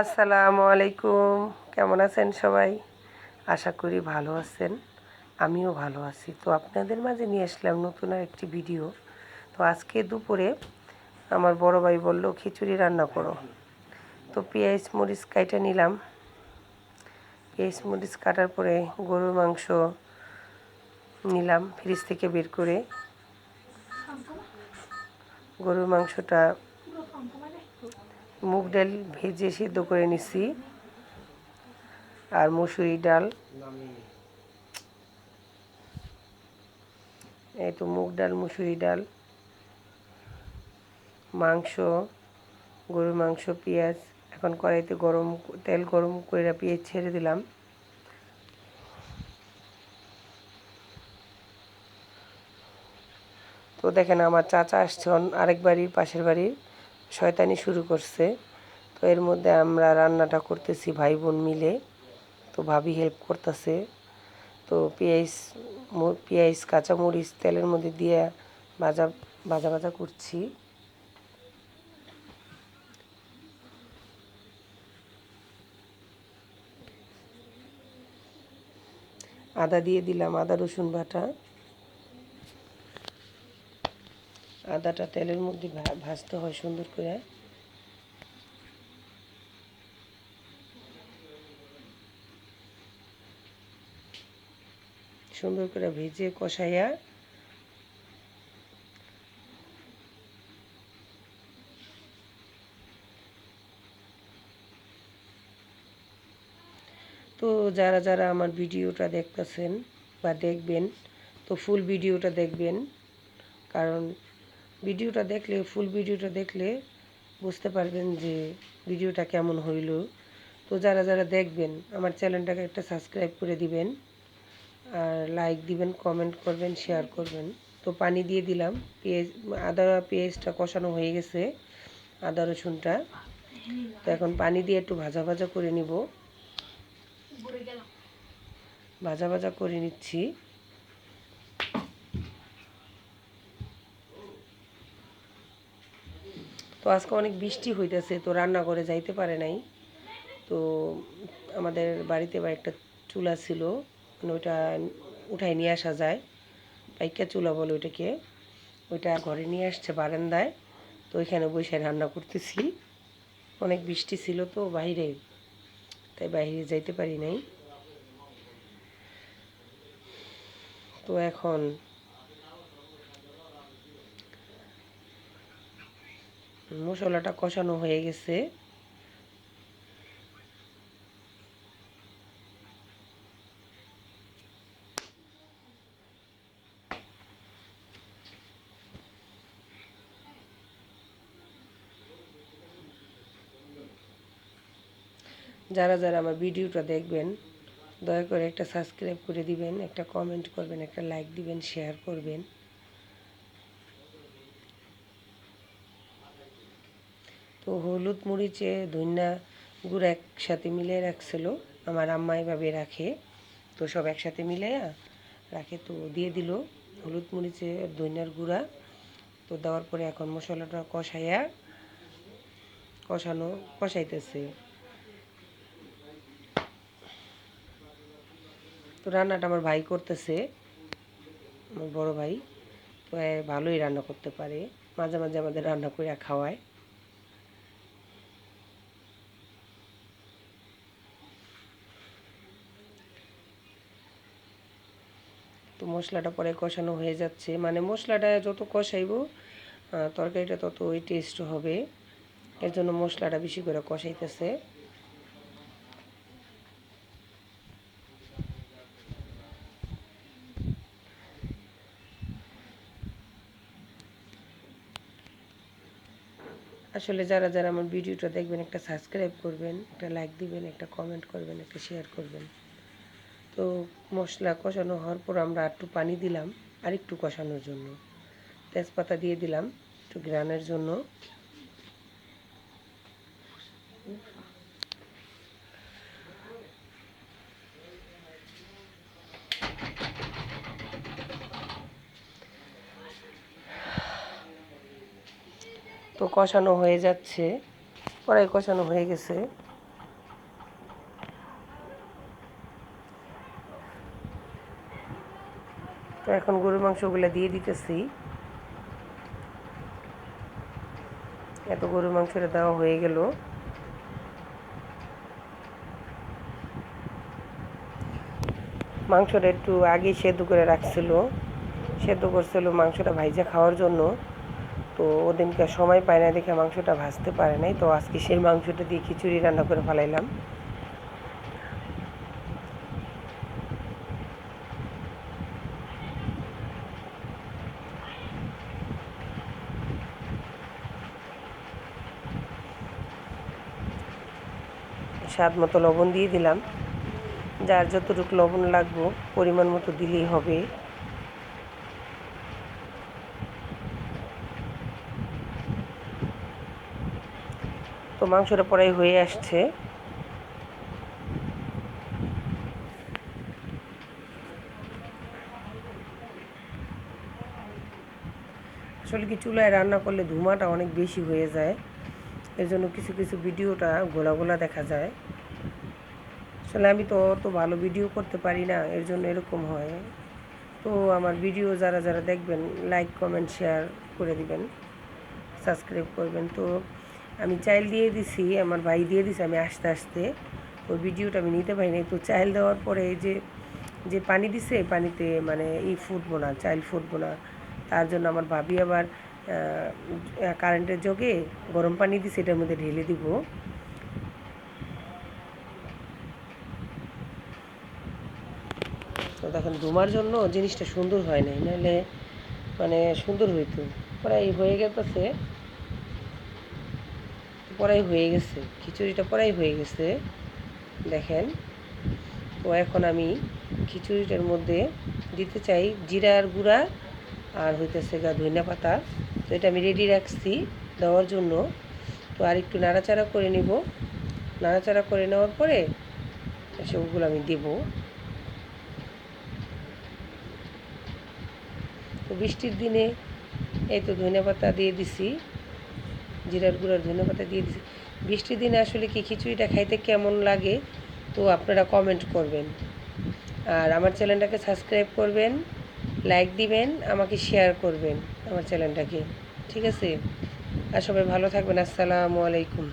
আসসালামু আলাইকুম। কেমন আছেন সবাই? আশা করি ভালো আছেন। আমিও ভালো আছি। তো আপনাদের মাঝে নিয়ে আসলাম নতুন আর একটি ভিডিও। তো আজকে দুপুরে আমার বড় ভাই বলল, খিচুড়ি রান্না করো। তো পেঁয়াজ, মরিচ কাইটা নিলাম। পেঁয়াজ, মরিচ কাটার পরে গরুর মাংস নিলাম, ফ্রিজ থেকে বের করে। গরুর মাংসটা মুগ ডাল ভেজে সিদ্ধ করে নিছি। আর মুসুরি ডাল। এই তো মুগ ডাল মুসুরি ডাল। মাংস, গরুর মাংস, পেঁয়াজ। এখন কড়াইতে গরম, তেল গরম করে পেঁয়াজ ছেড়ে দিলাম। তো দেখেন আমার চাচা আসছে আরেক বাড়ির পাশের বাড়ির। শয়তানি শুরু করছে। তো এর মধ্যে আমরা রান্নাটা করতেছি ভাই বোন মিলে। তো ভাবি হেল্প করতেছে। তো পেঁয়াজ পেঁয়াজ, কাঁচামরিচ তেলের মধ্যে দিয়ে ভাজা ভাজা ভাজা করছি। আদা দিয়ে দিলাম, আদা রসুন বাটা। আদাটা তেলের মধ্যে ভাজতে হয় সুন্দর করে। সুন্দর করে ভেজে কষাইয়া তো যারা যারা আমার ভিডিওটা দেখতেছেন বা দেখবেন, তো ফুল ভিডিওটা দেখবেন, কারণ ভিডিওটা দেখলে ফুল ভিডিওটা দেখলে বুঝতে পারবেন যে ভিডিওটা কেমন হইল। তো যারা যারা দেখবেন, আমার চ্যানেলটাকে একটা সাবস্ক্রাইব করে দিবেন, আর লাইক দিবেন কমেন্ট করবেন শেয়ার করবেন। তো পানি দিয়ে দিলাম, পেঁয়াজ, আদা পেঁয়াজটা কষানো হয়ে গেছে, আদা রসুনটা। তো এখন পানি দিয়ে একটু ভাজা ভাজা করে নিব। ভাজা ভাজা করে নিচ্ছি। তো আজকে অনেক বৃষ্টি হইতেছে, তো রান্না করে যাইতে পারে নাই। তো আমাদের বাড়িতে বা একটা চুলা ছিল মানে ওইটা উঠাই নিয়ে আসা যায়। পাইকা চুলা বলে ওইটাকে। ওইটা ঘরে নিয়ে আসছে বারান্দায়, তো ওইখানে বসে রান্না করতেছি। অনেক বৃষ্টি ছিল তো বাইরে, তাই বাইরে যাইতে পারি নাই। তো এখন মশলাটা কষানো হয়ে গেছে। যারা যারা আমার ভিডিওটা দেখবেন, দয়া করে একটা সাবস্ক্রাইব করে দিবেন, একটা কমেন্ট করবেন, একটা লাইক দিবেন শেয়ার করবেন। তো হলুদ মরিচে ধন্যা গুঁড়ো একসাথে মিলে রাখছিল, আমার আম্মা এভাবে রাখে। তো সব একসাথে মিলে রাখে, তো দিয়ে দিল হলুদ মরিচে ধন্যার গুঁড়া। তো দেওয়ার পরে এখন মশলাটা কষাইয়া কষানো, কষাইতেছে। তো রান্নাটা আমার ভাই করতেছে, আমার বড় ভাই। তো ভালোই রান্না করতে পারে, মাঝে মাঝে আমাদের রান্না করে খাওয়ায়। তো মশলাটা পরে কষানো হয়ে যাচ্ছে। মানে মশলাটা যত কষাইবো তরকারিটা তত ওই টেস্ট হবে। এর জন্য মশলাটা বেশি করে কষাইতেছে। আসলে যারা যারা আমার ভিডিওটা দেখবেন, একটা সাবস্ক্রাইব করবেন, একটা লাইক দিবেন, একটা কমেন্ট করবেন, একটা শেয়ার করবেন। তো মশলা কষানো হওয়ার পর আমরা একটু পানি দিলাম, আর একটু কষানোর জন্য। তেজপাতা দিয়ে দিলাম একটু গ্রানের জন্য। তো কষানো হয়ে যাচ্ছে, কড়াই কষানো হয়ে গেছে। তো এখন গরুর মাংসগুলো দিয়ে দিতেছি। এত গরুর মাংসটা দেওয়া হয়ে গেল। মাংসটা একটু আগে সেদ্ধ করে রাখছিল। সেদ্ধ করছিল মাংসটা ভাইজা খাওয়ার জন্য। তো ওদিনকে সময় পায় না দেখে মাংসটা ভাজতে পারে নাই। তো আজকে সেই মাংসটা দিয়ে খিচুড়ি রান্না করে ফেলাইলাম। স্বাদ মতো লবণ দিয়ে দিলাম। যার যতটুকু লবণ লাগবো, পরিমাণ মতো দিলেই হবে। তো মাংসটা পরে হয়ে আসছে। আসলে কি চুলায় রান্না করলে ধুমাটা অনেক বেশি হয়ে যায়? এর জন্য কিছু কিছু ভিডিওটা গোলা গোলা দেখা যায়। আসলে আমি তো অত ভালো ভিডিও করতে পারি না, এর জন্য এরকম হয়। তো আমার ভিডিও যারা যারা দেখবেন, লাইক, কমেন্ট, শেয়ার করে দিবেন, সাবস্ক্রাইব করবেন। তো আমি চাইল দিয়ে দিছি, আমার ভাই দিয়ে দিছে, আমি আস্তে আস্তে। ওই ভিডিওটা আমি নিতে পারি নাই। তো চাইল দেওয়ার পরে এই যে যে পানি দিছে, পানিতে মানে এই ফুটবো না, চাইল ফুটবো না। তার জন্য আমার ভাবি আবার কারেন্টের জগে গরম পানি দিয়ে সেটার মধ্যে ঢেলে দিব। তো দেখেন, ধুমার জন্য জিনিসটা সুন্দর হয় নাই, নাহলে মানে সুন্দর হইতো। প্রায় হয়ে গেছে। পরাই হয়ে গেছে। খিচুড়িটা পরাই হয়ে গেছে। দেখেন, তো এখন আমি খিচুড়িটার মধ্যে দিতে চাই জিরার গুঁড়া আর হইতেছে গা ধনিয়া পাতা। এটা আমি রেডি রাখছি দেওয়ার জন্য। তো আর একটু নাড়াচাড়া করে নিব। নাড়াচাড়া করে নেওয়ার পরে সেগুলো আমি দেব। তো বৃষ্টির দিনে এই তো ধনিয়া পাতা দিয়ে দিছি, জিরার গুঁড়ার ধনে পাতা দিয়ে দিছি। বৃষ্টির দিনে আসলে কি খিচুড়িটা খাইতে কেমন লাগে, তো আপনারা কমেন্ট করবেন। আর আমার চ্যানেলটাকে সাবস্ক্রাইব করবেন লাইক দিবেন, আমাকে শেয়ার করবেন। আমার চ্যানেলটাকে। ঠিক আছে? আর সবাই ভালো থাকবেন। আসসালামু আলাইকুম।